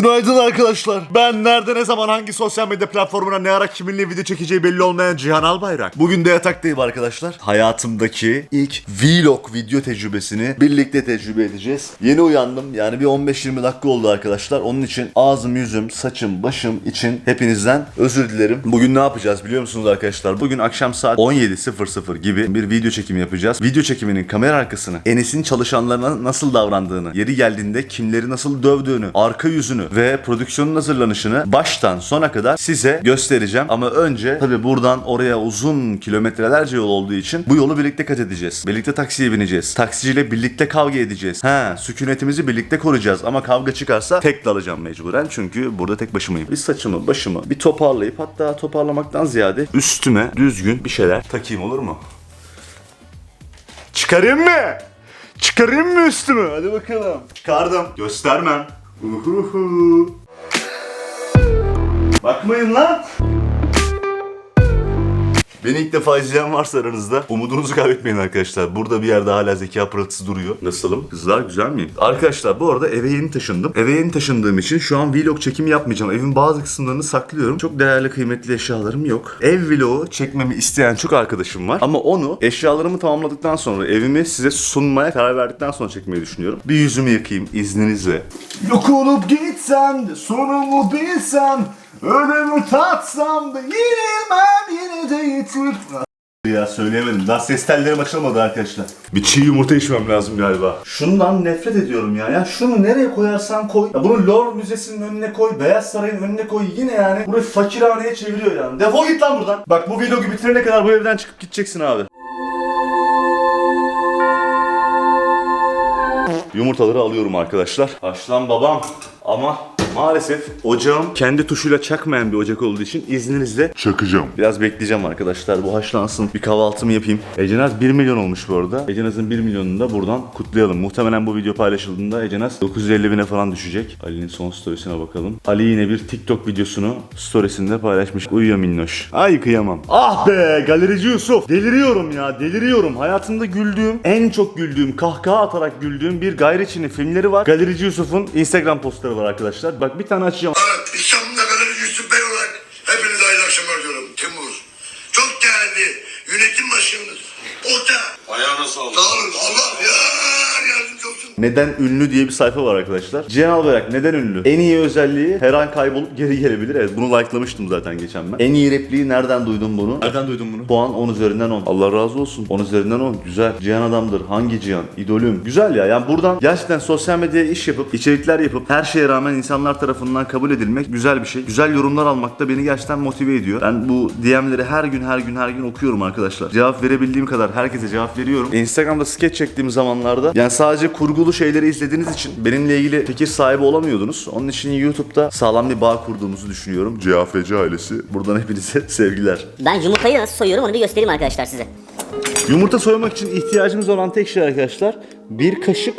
Günaydın arkadaşlar. Ben nerede ne zaman hangi sosyal medya platformuna ne ara kiminle video çekeceği belli olmayan Cihan Albayrak. Bugün de yataktayım arkadaşlar. Hayatımdaki ilk vlog video tecrübesini birlikte tecrübe edeceğiz. Yeni uyandım yani bir 15-20 dakika oldu arkadaşlar. Onun için ağzım, yüzüm, saçım, başım için hepinizden özür dilerim. Bugün ne yapacağız biliyor musunuz arkadaşlar? Bugün akşam saat 17.00 gibi bir video çekimi yapacağız. Video çekiminin kamera arkasını, Enes'in çalışanlarına nasıl davrandığını, yeri geldiğinde kimleri nasıl dövdüğünü, arka yüzünü ve prodüksiyonun hazırlanışını baştan sona kadar size göstereceğim. Ama önce tabii buradan oraya uzun kilometrelerce yol olduğu için bu yolu birlikte kat edeceğiz. Birlikte taksiye bineceğiz. Taksiciyle birlikte kavga edeceğiz. Ha, sükunetimizi birlikte koruyacağız ama kavga çıkarsa tek dalacağım mecburen çünkü burada tek başımayım. Bir saçımı, başımı bir toparlayıp hatta toparlamaktan ziyade üstüme düzgün bir şeyler takayım olur mu? Çıkarayım mı? Çıkarayım mı üstümü? Hadi bakalım. Çıkardım. Göstermem. Uhuhu. Bakmayın lan. Beni ilk defa izleyen varsa aranızda umudunuzu kaybetmeyin arkadaşlar. Burada bir yerde hala zeka pırıltısı duruyor. Nasılım? Kızlar güzel miyim? Arkadaşlar bu arada eve yeni taşındım. Eve yeni taşındığım için şu an vlog çekimi yapmayacağım. Evin bazı kısımlarını saklıyorum. Çok değerli kıymetli eşyalarım yok. Ev vlogu çekmemi isteyen çok arkadaşım var. Ama onu eşyalarımı tamamladıktan sonra evimi size sunmaya karar verdikten sonra çekmeyi düşünüyorum. Bir yüzümü yıkayayım izninizle. Yok olup gitsem de sonumu bilsem Ölümü tatsam da yenilmem yine de yitir ya söyleyemedim. Daha ses tellerim açılmadı arkadaşlar. Bir çiğ yumurta içmem lazım galiba. Şundan nefret ediyorum ya. Ya şunu nereye koyarsan koy. Ya bunu Louvre Müzesi'nin önüne koy. Beyaz Saray'ın önüne koy. Yine yani burayı fakirhaneye çeviriyor yani. Defol git lan buradan. Bak bu vlogu bitirene kadar bu evden çıkıp gideceksin abi. Yumurtaları alıyorum arkadaşlar. Haşlan babam. Ama maalesef ocağım kendi tuşuyla çakmayan bir ocak olduğu için izninizle Çakacağım. Biraz bekleyeceğim arkadaşlar. Bu haşlansın. Bir kahvaltımı yapayım. Ecenaz 1 milyon olmuş bu arada. Ecenaz'ın 1 milyonunu da buradan kutlayalım. Muhtemelen bu video paylaşıldığında Ecenaz 950 bine falan düşecek. Ali'nin son storiesine bakalım. Ali yine bir TikTok videosunu storiesinde paylaşmış. Uyuyor minnoş. Ay kıyamam. Ah be galerici Yusuf. Deliriyorum ya deliriyorum. Hayatımda güldüğüm, en çok güldüğüm, kahkaha atarak güldüğüm bir gayri Çinli filmleri var. Galerici Yusuf'un Instagram postları var arkadaşlar. Bak bir tane açacağım. Evet, İstanbul'da kadar Yusuf Bey olarak hepinize hayırlı akşamlar diyorum. Timur. Çok değerli yönetim başkanınız. Orta. Ayağına sağlık. Sağ olun. Allah. Neden ünlü diye bir sayfa var arkadaşlar. Cihan Albayrak neden ünlü? En iyi özelliği her an kaybolup geri gelebilir. Evet bunu likelamıştım zaten geçen ben. En iyi repliği nereden duydum bunu? Nereden duydum bunu? Puan 10 üzerinden 10. Allah razı olsun. 10 üzerinden 10. Güzel. Cihan adamdır. Hangi Cihan? İdolüm. Güzel ya. Yani buradan gerçekten sosyal medyaya iş yapıp, içerikler yapıp her şeye rağmen insanlar tarafından kabul edilmek güzel bir şey. Güzel yorumlar almak da beni gerçekten motive ediyor. Ben bu DM'leri her gün her gün her gün okuyorum arkadaşlar. Cevap verebildiğim kadar herkese cevap veriyorum. Instagram'da sketch çektiğim zamanlarda yani sadece kurgulu şeyleri izlediğiniz için benimle ilgili fikir sahibi olamıyordunuz. Onun için YouTube'da sağlam bir bağ kurduğumuzu düşünüyorum. CHFC ailesi. Buradan hepinize sevgiler. Ben yumurtayı nasıl soyuyorum onu bir göstereyim arkadaşlar size. Yumurta soymak için ihtiyacımız olan tek şey arkadaşlar bir kaşık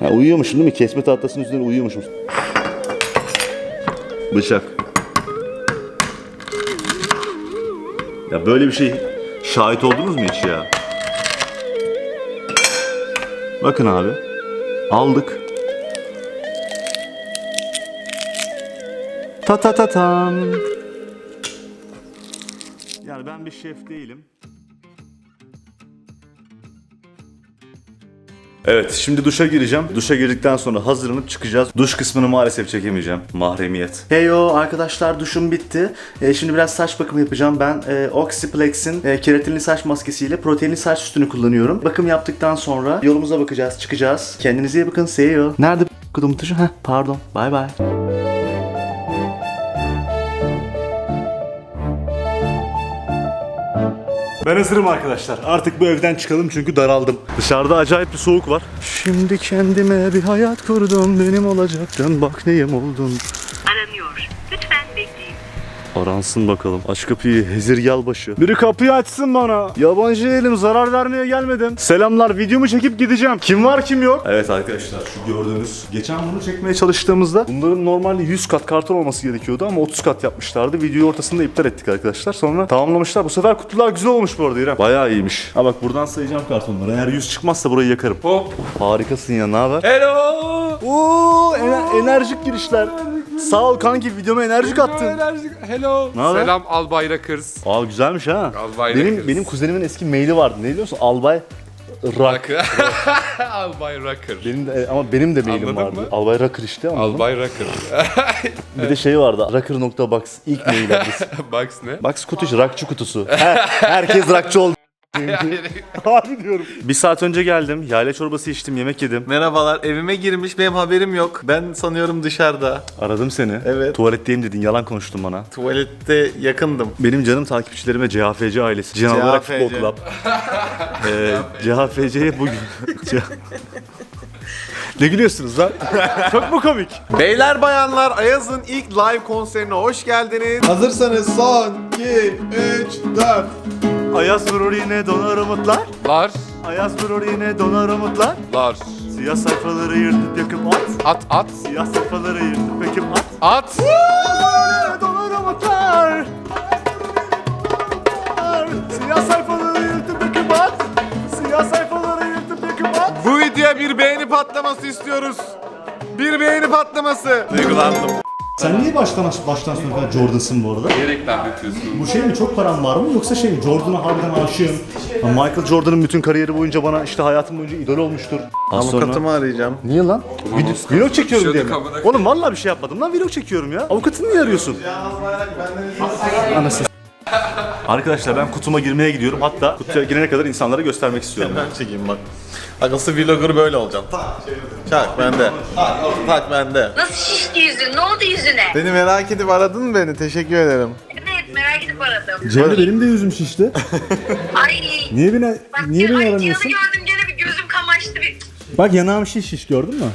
Ha uyuyormuşum değil mi? Kesme tahtasının üzerine uyuyormuşum. Bıçak. Ya böyle bir şey şahit oldunuz mu hiç ya? Bakın abi. Aldık. Ta ta ta tam. Yani ben bir şef değilim. Evet şimdi duşa gireceğim. Duşa girdikten sonra hazırlanıp çıkacağız. Duş kısmını maalesef çekemeyeceğim. Mahremiyet. Heyo arkadaşlar duşum bitti. E, şimdi biraz saç bakımı yapacağım. Ben e, Oxyplex'in e, keratinli saç maskesiyle proteinli saç üstünü kullanıyorum. Bakım yaptıktan sonra yolumuza bakacağız, çıkacağız. Kendinize iyi bakın. See you. Nerede kudum tuşu? Heh, pardon. Bye bye. Ben hazırım arkadaşlar. Artık bu evden çıkalım çünkü daraldım. Dışarıda acayip bir soğuk var. Şimdi kendime bir hayat kurdum. Benim olacaktın bak neyim oldun. aranıyor. Lütfen bekleyin. Aransın bakalım. Aç kapıyı Hezir Yalbaşı. Biri kapıyı açsın bana. Yabancı değilim zarar vermeye gelmedim. Selamlar videomu çekip gideceğim. Kim var kim yok? Evet arkadaşlar şu gördüğünüz. Geçen bunu çekmeye çalıştığımızda bunların normalde 100 kat karton olması gerekiyordu ama 30 kat yapmışlardı. Videoyu ortasında iptal ettik arkadaşlar. Sonra tamamlamışlar. Bu sefer kutular güzel olmuş bu arada İrem. Bayağı iyiymiş. Ha bak buradan sayacağım kartonları. Eğer 100 çıkmazsa burayı yakarım. Hop. Harikasın ya ne haber? Hello. Oo ener- enerjik girişler. Sağ ol kanki videoma enerjik attın. Enerjik. Hello. Ne haber? Selam Albay Rockers. Aa güzelmiş ha. Albay benim Rockers. benim kuzenimin eski maili vardı. Ne biliyor musun? Albay Rock. Albay Rocker. Benim de, ama benim de mailim Anladın vardı. mı? Albay Rocker işte ama. Albay Rocker. Bir de şey vardı. Rocker.box ilk mail adresi. Box ne? Box kutucu, rakçı kutusu. Her, herkes rakçı oldu. Harbi diyorum. Bir saat önce geldim. Yayla çorbası içtim, yemek yedim. Merhabalar evime girmiş benim haberim yok. Ben sanıyorum dışarıda. Aradım seni. Evet. Tuvaletteyim dedin. Yalan konuştun bana. Tuvalette yakındım. Benim canım takipçilerime CHFC ailesi. Cihan olarak. Futbol Club. ee, CHFC'ye bugün... ne gülüyorsunuz lan? Çok mu komik? Beyler bayanlar Ayaz'ın ilk live konserine hoş geldiniz. Hazırsanız son 2 3 4 Ayaz vurur yine donar umutlar. Lar. Ayaz vurur yine donar umutlar. Lar. Siyah sayfaları yırtıp yakıp at. At at. Siyah sayfaları yırtıp yakıp at. At. Donar umutlar. Siyah sayfaları yırtıp yakıp at. Siyah sayfaları yırtıp yakıp at. Bu videoya bir beğeni patlaması istiyoruz. Bir beğeni patlaması. Duygulandım. Sen niye baştan baştan sona kadar Jordan'sın bu arada? Niye reklam yapıyorsun? Bu şey mi çok param var mı yoksa şey mi Jordan'a harbiden aşığım. Ha, Michael Jordan'ın bütün kariyeri boyunca bana işte hayatım boyunca idol olmuştur. Az sonra- Avukatımı arayacağım. Niye lan? Video, vlog çekiyorum diye mi? Oğlum vallahi bir şey yapmadım lan vlog çekiyorum ya. Avukatını niye arıyorsun? Anasını Arkadaşlar ben kutuma girmeye gidiyorum. Hatta kutuya girene kadar insanlara göstermek istiyorum. Ben çekeyim bak. Akılsı vlogger böyle olacaksın. Tak. Çak bende. Tak, bende. Nasıl şişti yüzün? Ne oldu yüzüne? Beni merak edip aradın mı beni? Teşekkür ederim. Evet merak edip aradım. Cemre benim de yüzüm şişti. Ay. Niye beni Bak, niye beni ay, aramıyorsun? Cihan'ı gördüm gene bir gözüm kamaştı bir. Bak yanağım şiş şiş gördün mü?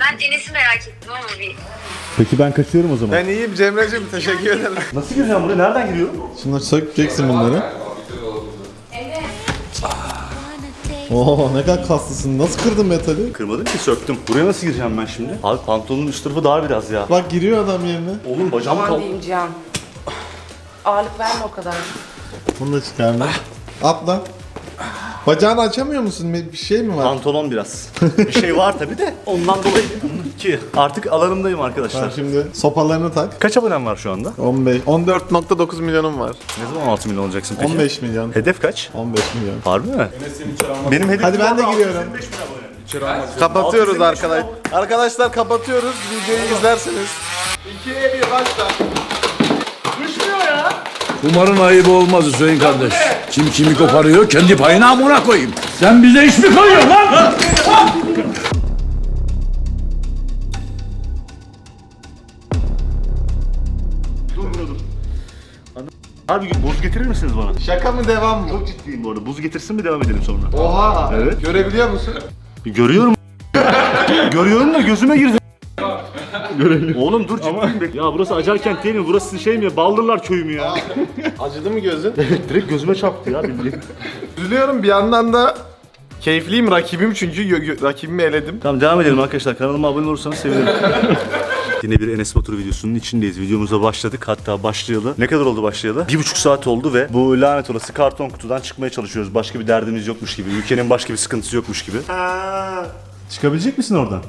Ben Enes'i merak ettim ama bir. Peki ben kaçıyorum o zaman. Ben iyiyim Cemre'cim teşekkür ederim. Nasıl gireceğim buraya? Nereden giriyorum? Şunları sökeceksin bunları. Oo ne kadar kaslısın. Nasıl kırdın metali? Kırmadım ki söktüm. Buraya nasıl gireceğim ben şimdi? Abi pantolonun üst tarafı dar biraz ya. Bak giriyor adam yerine. Oğlum bacağım Aman diyeyim Cihan. Ağırlık verme o kadar. Bunu da çıkarma. Atla. Bacağını açamıyor musun? Bir şey mi var? Pantolon biraz. bir şey var tabi de ondan dolayı ki artık alanımdayım arkadaşlar. Bak şimdi sopalarını tak. Kaç abonem var şu anda? 15. 14.9 milyonum var. Ne zaman 6 milyon olacaksın peki? 15 milyon. Hedef kaç? 15 milyon. Harbi mi? Benim hedefim Hadi ben de giriyorum. 625 bin abone. Kapatıyoruz arkadaş. Arkadaşlar kapatıyoruz. Videoyu izlersiniz. 2'ye 1 başla. Umarım ayıp olmaz Hüseyin kardeş. Kim kimi koparıyor kendi payına amına koyayım. Sen bize iş mi koyuyorsun lan? Harbi buz getirir misiniz bana? Şaka mı devam mı? Çok ciddiyim bu arada. Buz getirsin mi devam edelim sonra? Oha. Evet. Görebiliyor musun? Görüyorum. Görüyorum da gözüme girdi. Oğlum dur ciddiyim. be. Ya burası Acarkent değil mi? Burası şey mi? Baldırlar köyü mü ya? Acıdı mı gözün? Direkt gözüme çarptı ya bildiğin. Üzülüyorum bir yandan da keyifliyim rakibim çünkü gö- gö- rakibimi eledim. Tamam devam edelim arkadaşlar. Kanalıma abone olursanız sevinirim. Yine bir Enes Batur videosunun içindeyiz. Videomuza başladık. Hatta başlayalı. Ne kadar oldu başlayalı? Bir buçuk saat oldu ve bu lanet olası karton kutudan çıkmaya çalışıyoruz. Başka bir derdimiz yokmuş gibi. Ülkenin başka bir sıkıntısı yokmuş gibi. Çıkabilecek misin oradan?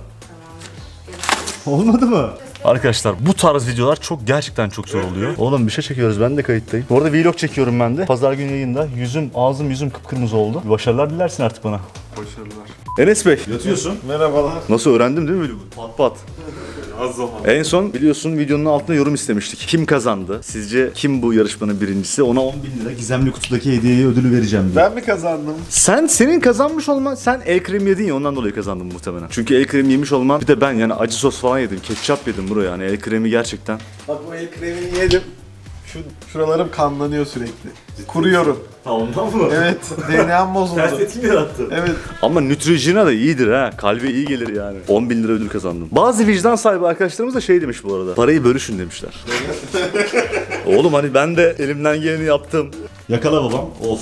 Olmadı mı? Arkadaşlar bu tarz videolar çok gerçekten çok zor oluyor. Oğlum bir şey çekiyoruz ben de kayıttayım. Bu arada vlog çekiyorum ben de. Pazar günü yayında. Yüzüm, ağzım yüzüm kıpkırmızı oldu. Başarılar dilersin artık bana. Başarılar. Enes Bey yatıyorsun. Merhabalar. Nasıl öğrendim değil mi vlogu? Pat pat. En son biliyorsun videonun altına yorum istemiştik. Kim kazandı? Sizce kim bu yarışmanın birincisi? Ona 10 bin lira gizemli kutudaki hediyeyi ödülü vereceğim diye. Ben mi kazandım? Sen senin kazanmış olman sen el kremi yedin ya ondan dolayı kazandın muhtemelen. Çünkü el kremi yemiş olman bir de ben yani acı sos falan yedim. Ketçap yedim bro yani el kremi gerçekten. Bak bu el kremini yedim. Şu, şuralarım kanlanıyor sürekli. Kuruyorum. Ha ondan mı? Evet, DNA'm bozuldu. mi yarattı? Evet. Ama Neutrogena da iyidir ha. Kalbe iyi gelir yani. 10 bin lira ödül kazandım. Bazı vicdan sahibi arkadaşlarımız da şey demiş bu arada. Parayı bölüşün demişler. Oğlum hani ben de elimden geleni yaptım. Yakala babam. Of.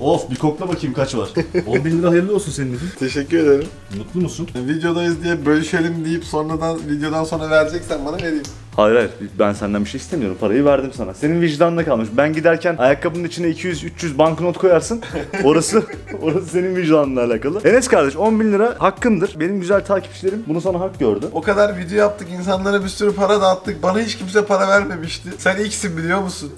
Of bir kokla bakayım kaç var. 10 bin lira hayırlı olsun senin için. Teşekkür ederim. Mutlu musun? Videodayız diye bölüşelim deyip sonradan videodan sonra vereceksen bana vereyim. Hayır hayır ben senden bir şey istemiyorum. Parayı verdim sana. Senin vicdanına kalmış. Ben giderken ayakkabının içine 200-300 banknot koyarsın. Orası orası senin vicdanınla alakalı. Enes kardeş 10 bin lira hakkındır. Benim güzel takipçilerim bunu sana hak gördü. O kadar video yaptık, insanlara bir sürü para dağıttık. Bana hiç kimse para vermemişti. Sen ilksin biliyor musun?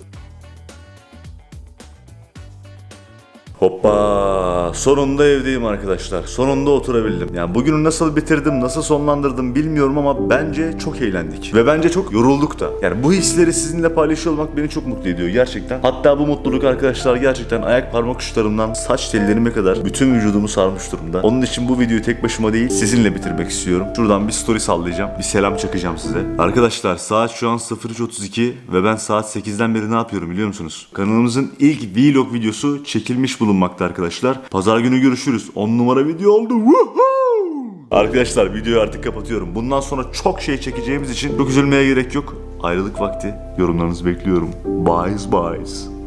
Hoppa! Sonunda evdeyim arkadaşlar. Sonunda oturabildim. Yani bugünü nasıl bitirdim, nasıl sonlandırdım bilmiyorum ama bence çok eğlendik. Ve bence çok yorulduk da. Yani bu hisleri sizinle paylaşıyor olmak beni çok mutlu ediyor gerçekten. Hatta bu mutluluk arkadaşlar gerçekten ayak parmak uçlarımdan saç tellerime kadar bütün vücudumu sarmış durumda. Onun için bu videoyu tek başıma değil sizinle bitirmek istiyorum. Şuradan bir story sallayacağım. Bir selam çakacağım size. Arkadaşlar saat şu an 03.32 ve ben saat 8'den beri ne yapıyorum biliyor musunuz? Kanalımızın ilk vlog videosu çekilmiş bulunmakta arkadaşlar. Pazar günü görüşürüz. 10 numara video oldu. Woohoo! Arkadaşlar videoyu artık kapatıyorum. Bundan sonra çok şey çekeceğimiz için çok üzülmeye gerek yok. Ayrılık vakti. Yorumlarınızı bekliyorum. Bye bye.